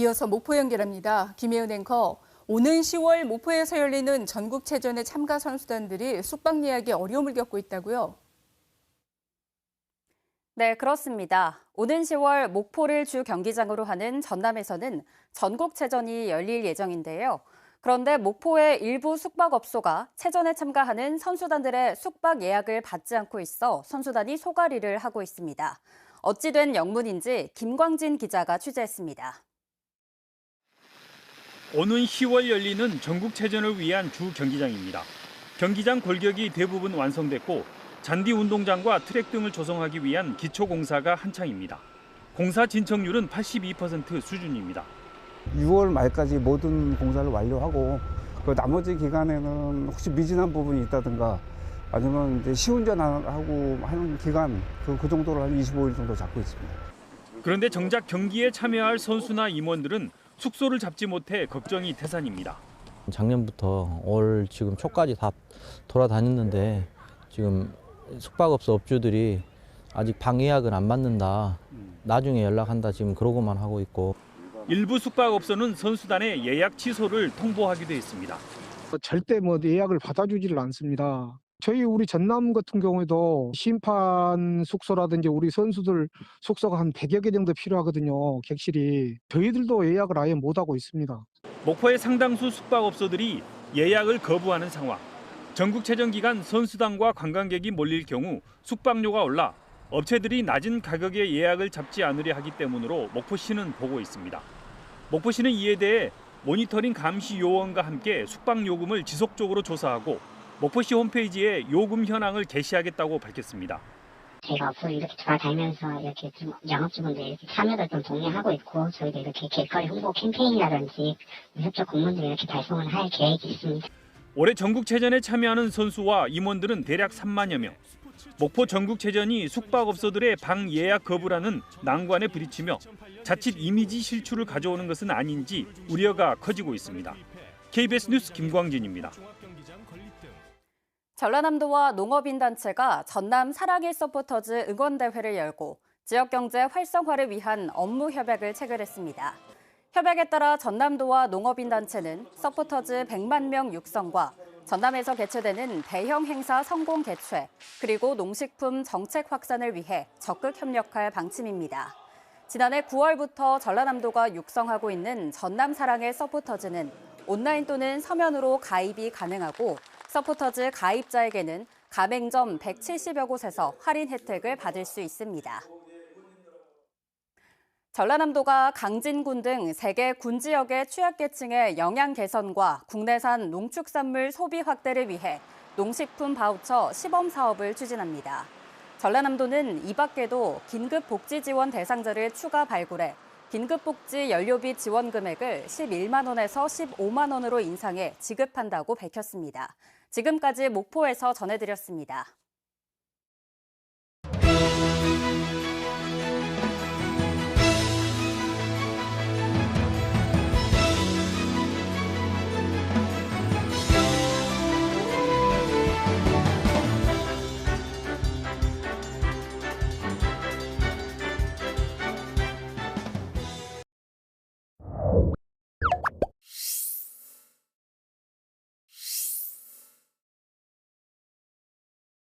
이어서 목포 연결합니다. 김혜은 앵커. 오는 10월 목포에서 열리는 전국체전의 참가 선수단들이 숙박 예약에 어려움을 겪고 있다고요? 네, 그렇습니다. 오는 10월 목포를 주 경기장으로 하는 전남에서는 전국체전이 열릴 예정인데요. 그런데 목포의 일부 숙박업소가 체전에 참가하는 선수단들의 숙박 예약을 받지 않고 있어 선수단이 소가리를 하고 있습니다. 어찌된 영문인지 김광진 기자가 취재했습니다. 오는 10월 열리는 전국체전을 위한 주 경기장입니다. 경기장 골격이 대부분 완성됐고 잔디 운동장과 트랙 등을 조성하기 위한 기초 공사가 한창입니다. 공사 진척률은 82% 수준입니다. 6월 말까지 모든 공사를 완료하고 그 나머지 기간에는 혹시 미진한 부분이 있다든가 아니면 이제 시운전하고 하는 기간 그, 그 정도로 한 25일 정도 잡고 있습니다. 그런데 정작 경기에 참여할 선수나 임원들은 숙소를 잡지 못해 걱정이 태산입니다. 작년부터 올 지금 초까지 다 돌아다녔는데 지금 숙박업소 업주들이 아직 방 예약을 안 받는다. 나중에 연락한다 지금 그러고만 하고 있고 일부 숙박업소는 선수단의 예약 취소를 통보하기도 했습니다. 절대 뭐 예약을 받아주지를 않습니다. 저희 우리 전남 같은 경우에도 심판 숙소라든지 우리 선수들 숙소가 한 100여 개 정도 필요하거든요. 객실이. 저희들도 예약을 아예 못하고 있습니다. 목포의 상당수 숙박업소들이 예약을 거부하는 상황. 전국체전 기간 선수단과 관광객이 몰릴 경우 숙박료가 올라 업체들이 낮은 가격의 예약을 잡지 않으려 하기 때문으로 목포시는 보고 있습니다. 목포시는 이에 대해 모니터링 감시 요원과 함께 숙박 요금을 지속적으로 조사하고 목포시 홈페이지에 요금 현황을 게시하겠다고 밝혔습니다. 저희가 앞으로 이렇게 돌아다니면서 이렇게 좀 영업직원들 이렇게 참여도 좀 독려하고 있고 저희도 이렇게 길거리 홍보 캠페인이라든지 협조 공문들 이렇게 발송을 할 계획이 있습니다. 올해 전국체전에 참여하는 선수와 임원들은 대략 3만여 명. 목포 전국체전이 숙박업소들의 방 예약 거부라는 난관에 부딪히며 자칫 이미지 실추를 가져오는 것은 아닌지 우려가 커지고 있습니다. KBS 뉴스 김광진입니다. 전라남도와 농업인단체가 전남 사랑의 서포터즈 응원대회를 열고 지역경제 활성화를 위한 업무 협약을 체결했습니다. 협약에 따라 전남도와 농업인단체는 서포터즈 100만 명 육성과 전남에서 개최되는 대형 행사 성공 개최, 그리고 농식품 정책 확산을 위해 적극 협력할 방침입니다. 지난해 9월부터 전라남도가 육성하고 있는 전남 사랑의 서포터즈는 온라인 또는 서면으로 가입이 가능하고 서포터즈 가입자에게는 가맹점 170여 곳에서 할인 혜택을 받을 수 있습니다. 전라남도가 강진군 등세개군 지역의 취약계층의 영양 개선과 국내산 농축산물 소비 확대를 위해 농식품 바우처 시범 사업을 추진합니다. 전라남도는 이 밖에도 긴급 복지 지원 대상자를 추가 발굴해 긴급복지 연료비 지원 금액을 11만 원에서 15만 원으로 인상해 지급한다고 밝혔습니다. 지금까지 목포에서 전해드렸습니다.